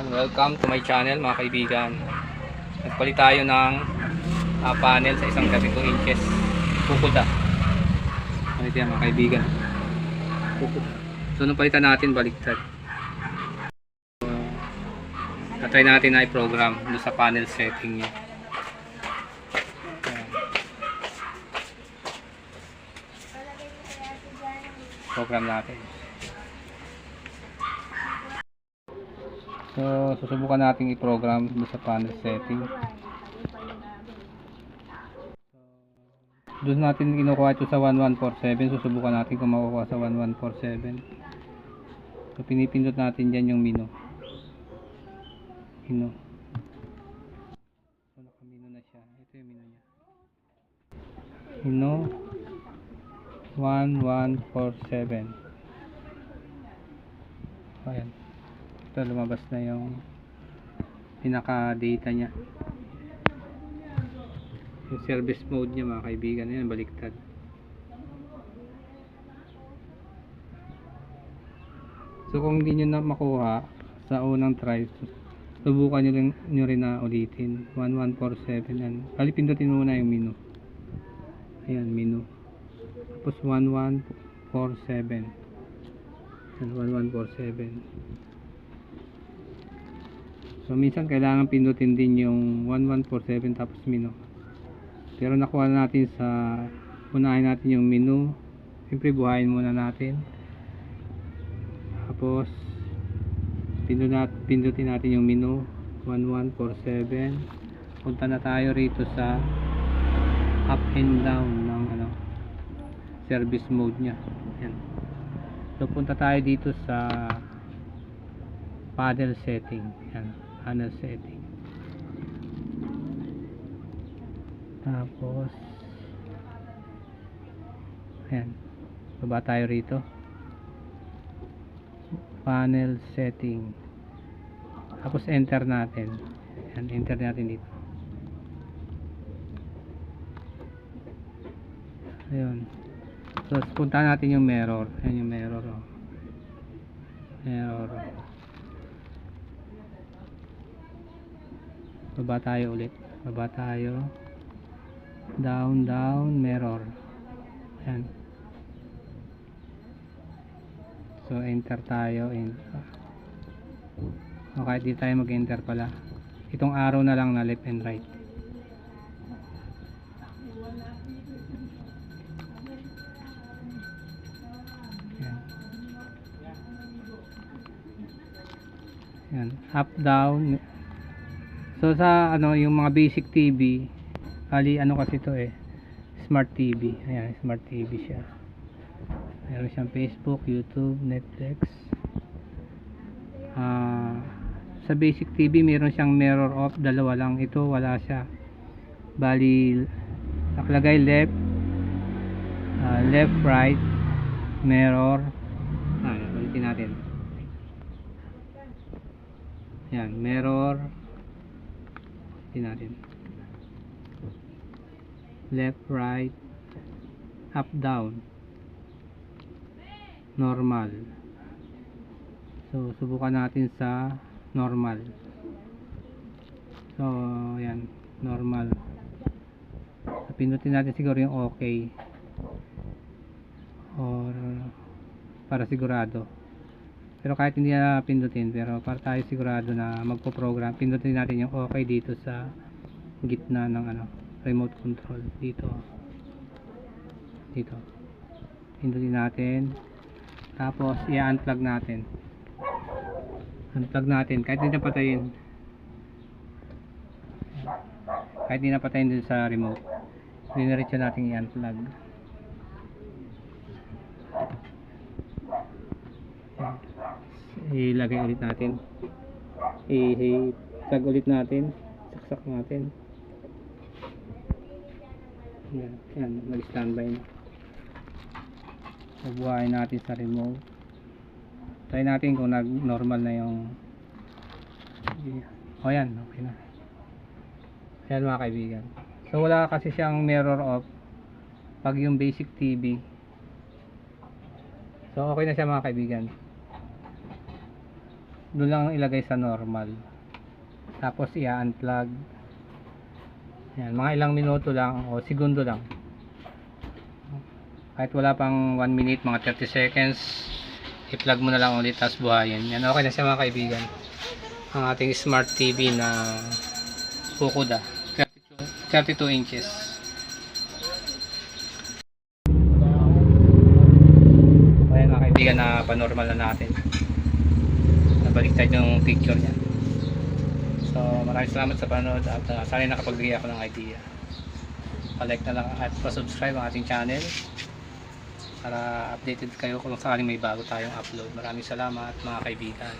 Yan, welcome to my channel mga kaibigan. Nagpalit tayo ng ah, panel sa isang 32 inches. Kukuda. Ano yan mga kaibigan? Kukuda. So nung palitan natin baliktad. So, na-try natin na i-program doon sa panel setting niya. Program natin. So, susubukan natin i-program sa panel setting. Doon natin kinukuha ito sa 1147. Susubukan natin kung makukuha sa 1147. So, pinipindot natin dyan yung menu. Menu. So, nakamino na siya. Ito yung menu niya. Menu 1147. Ayan. Ito lumabas na yung pinaka data niya. Yung service mode niya mga kaibigan. Yan, baliktad. So kung hindi nyo na makuha sa unang try, subukan nyo rin, nyo rin na ulitin. 1147 yan. Kali pindutin muna yung menu. Ayan, menu. Tapos 1147. Yan, 1147. So minsan kailangan pindutin din yung 1147 tapos menu. Pero nakuha natin sa unahin natin yung menu. Siyempre buhayin muna natin. Tapos pindut pindutin natin yung menu 1147. Punta na tayo rito sa up and down ng ano service mode niya. Yan. So punta tayo dito sa panel setting. Yan, setting. Tapos Ayan. Baba tayo rito. Panel setting. Tapos enter natin. Ayan, enter natin dito. Ayun. So, punta natin yung mirror. Ayan yung mirror. Oh. Mirror. Baba tayo ulit. Baba tayo. Down, down, mirror. Ayan. So, enter tayo. Enter. O, kahit di tayo mag-enter pala. Itong arrow na lang na left and right. Ayan. Up, down. So, sa ano, yung mga basic TV, ali ano kasi to eh, smart TV. Ayan, smart TV siya. Meron siyang Facebook, YouTube, Netflix. Ah, sa basic TV meron siyang mirror off, dalawa lang. Ito wala siya. Bali nakalagay left ah, left right mirror. Ah, ulitin natin. Yan, mirror. Ulitin natin. Left, right, up, down. Normal. So subukan natin sa normal. So yan normal. So, pindutin natin siguro yung okay. Or para sigurado pero kahit hindi na pindutin pero para tayo sigurado na magpo-program pindutin natin yung okay dito sa gitna ng ano remote control. Dito. Dito. Pindutin natin. Tapos i-unplug natin. Unplug natin. Kahit hindi napatayin. Kahit hindi napatayin dun sa remote diniretso natin i-unplug ilagay ulit natin i-plug ulit natin saksak natin yan, yan nag standby na Bubuhayin natin sa remote. Try natin kung nag normal na yung O yan, okay na. Ayan mga kaibigan. So wala kasi siyang mirror off pag yung basic TV. So okay na siya mga kaibigan. Doon lang ilagay sa normal. Tapos i-unplug. Yan mga ilang minuto lang o segundo lang. Kahit wala pang 1 minute mga 30 seconds i-plug mo na lang ulit tapos buhayin. Yan okay na siya mga kaibigan. Ang ating smart TV na Fukuda. 32, 32 inches. Ayan mga kaibigan na panormal na natin nabaliktad yung picture niya. So maraming salamat sa panood at uh, sana nakapagbigay ako ng idea. Pa-like na lang at pa-subscribe ang ating channel para updated kayo kung sakaling may bago tayong upload. Maraming salamat mga kaibigan